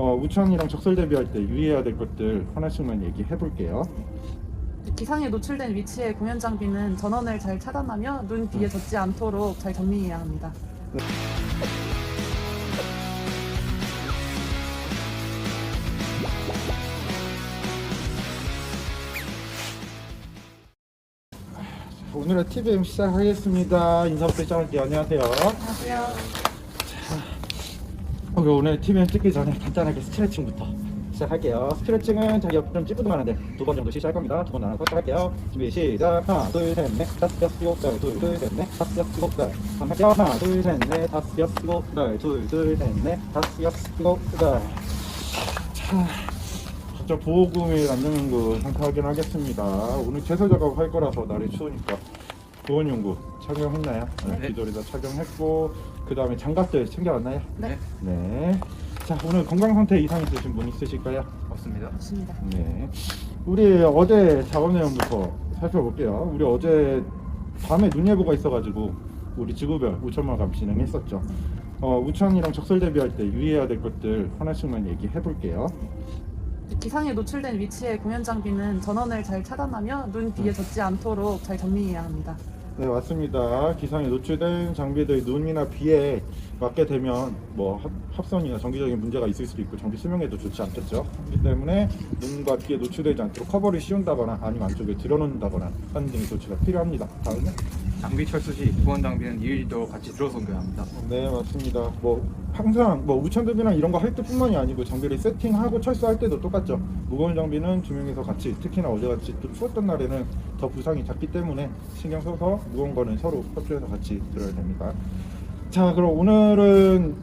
어, 우천이랑 적설 대비할 때 유의해야 될 것들 하나씩만 얘기해 볼게요. 기상에 노출된 위치의 공연 장비는 전원을 잘 차단하며 눈 비에 젖지 않도록 잘 정리해야 합니다. 오늘의 TVM 시작하겠습니다. 인사부터 시작할게요. 안녕하세요. 안녕하세요. 어, 그럼 오늘 TVM 찍기 전에 간단하게 스트레칭부터 시작할게요. 스트레칭은 자기 옆좀 찌뿌둥 하는데 두 번 정도 실시할 겁니다. 두 번 나눠서 시작할게요. 준비 시작. 하나, 둘, 셋, 넷, 다섯, 여섯, 일곱, 여덟, 둘, 둘, 셋, 넷, 다섯, 여섯, 일곱, 여덟. 한번 할게요. 하나, 둘, 셋, 넷, 다섯, 여섯, 일곱, 여덟, 둘, 둘, 셋, 넷, 다섯, 여섯, 일곱, 여덟. 자, 각자 보호구미 안전연구 상태 확인하겠습니다. 오늘 제설 작업 할 거라서 날이 추우니까 보온연구 착용했나요? 네. 기돌이 다 착용했고 그 다음에 장갑들 챙겨왔나요? 네, 네. 자 오늘 건강 상태 이상 있으신 분 있으실까요? 맞습니다. 좋습니다. 네. 우리 어제 작업 내용부터 살펴볼게요. 우리 어제 밤에 눈 예보가 있어가지고 우리 지구별 우천만 감 진행했었죠. 어, 우천이랑 적설 대비할 때 유의해야 될 것들 하나씩만 얘기해 볼게요. 기상에 노출된 위치의 공연 장비는 전원을 잘 차단하며 눈 비에 젖지 않도록 잘 정리해야 합니다. 네 맞습니다. 기상에 노출된 장비들 눈이나 비에 맞게 되면 뭐 합- 합선이나 정기적인 문제가 있을 수도 있고 정비 수명에도 좋지 않겠죠. 그렇기 때문에 눈과 비에 노출되지 않도록 커버를 씌운다거나 아니면 안쪽에 들어놓는다거나 하는 등의 조치가 필요합니다. 다음에 장비 철수 시 보안 장비는 일일도 같이 들어서 옮겨야 합니다. 네 맞습니다. 뭐 항상 뭐 우천급이나 이런 거 할 때뿐만이 아니고 장비를 세팅하고 철수할 때도 똑같죠. 무거운 장비는 두 명이서 같이 특히나 어제같이 또 추웠던 날에는 더 부상이 작기 때문에 신경 써서 무거운 거는 서로 협조해서 같이 들어야 됩니다. 자 그럼 오늘은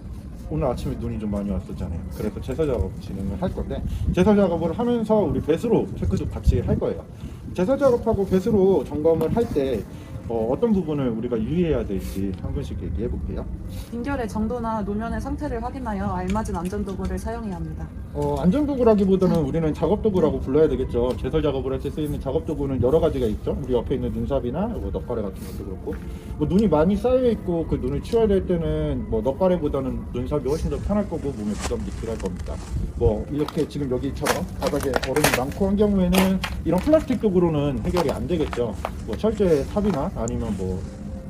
오늘 아침에 눈이 좀 많이 왔었잖아요. 그래서 제설 작업 진행을 할 건데 제설 작업을 하면서 우리 배수로 체크도 같이 할 거예요. 제설 작업하고 배수로 점검을 할때 어, 어떤 부분을 우리가 유의해야 될지 한 분씩 얘기해 볼게요. 빈결의 정도나 노면의 상태를 확인하여 알맞은 안전도구를 사용해야 합니다. 어, 안전도구라기보다는 우리는 작업도구라고 불러야 되겠죠. 제설 작업을 할 때 쓰이는 작업도구는 여러 가지가 있죠. 우리 옆에 있는 눈삽이나 뭐 넉바레 같은 것도 그렇고. 뭐 눈이 많이 쌓여 있고 그 눈을 치워야 될 때는 뭐 넉바레보다는 눈삽이 훨씬 더 편할 거고 몸에 부담도 덜할 겁니다. 뭐 이렇게 지금 여기처럼 바닥에 얼음이 많고 한 경우에는 이런 플라스틱 도구로는 해결이 안 되겠죠. 뭐 철제 탑이나 아니면 뭐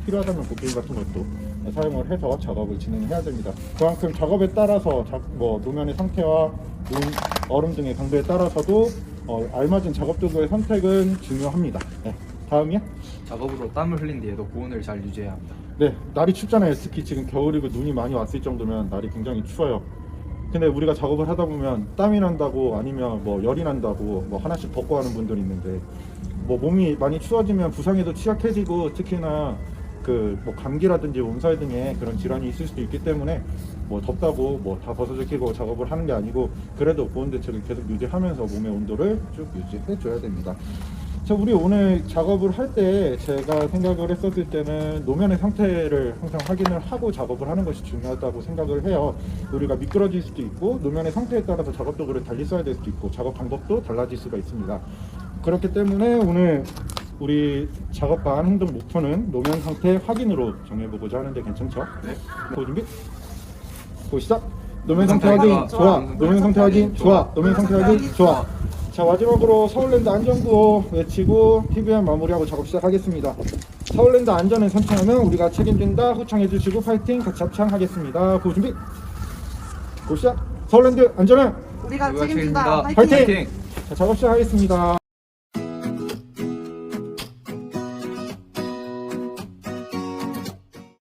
필요하다면 고필 같은 것도 사용을 해서 작업을 진행해야 됩니다. 그만큼 작업에 따라서 자- 뭐 노면의 상태와 눈, 얼음 등의 강도에 따라서도 어, 알맞은 작업 도구의 선택은 중요합니다. 네. 다음이요? 작업으로 땀을 흘린 뒤에도 보온을 잘 유지해야 합니다. 네, 날이 춥잖아요. 특히 지금 겨울이고 눈이 많이 왔을 정도면 날이 굉장히 추워요. 근데 우리가 작업을 하다 보면 땀이 난다고 아니면 뭐 열이 난다고 뭐 하나씩 벗고 하는 분들이 있는데 뭐 몸이 많이 추워지면 부상에도 취약해지고 특히나 그 뭐 감기라든지 몸살 등의 그런 질환이 있을 수도 있기 때문에 뭐 덥다고 뭐 다 벗어져 끼고 작업을 하는 게 아니고 그래도 보온 대책을 계속 유지하면서 몸의 온도를 쭉 유지해 줘야 됩니다. 자, 우리 오늘 작업을 할 때 제가 생각을 했었을 때는 노면의 상태를 항상 확인을 하고 작업을 하는 것이 중요하다고 생각을 해요. 우리가 미끄러질 수도 있고 노면의 상태에 따라서 작업 도구를 달리 써야 될 수도 있고 작업 방법도 달라질 수가 있습니다. 그렇기 때문에 오늘 우리 작업반 행동 목표는 노면 상태 확인으로 정해보고자 하는데 괜찮죠? 네. 고 준비. 고 시작. 노면 상태 확인 좋아. 노면 상태 확인 좋아. 노면 상태 확인 좋아. 자 마지막으로 서울랜드 안전구호 외치고 TVM 마무리하고 작업 시작하겠습니다. 서울랜드 안전을 선창하면 우리가 책임진다. 후창해 주시고 파이팅 같이 합창하겠습니다. 고 준비. 고 시작. 서울랜드 안전은 우리가 책임진다. 책임진다. 화이팅! 화이팅! 자 작업 시작하겠습니다.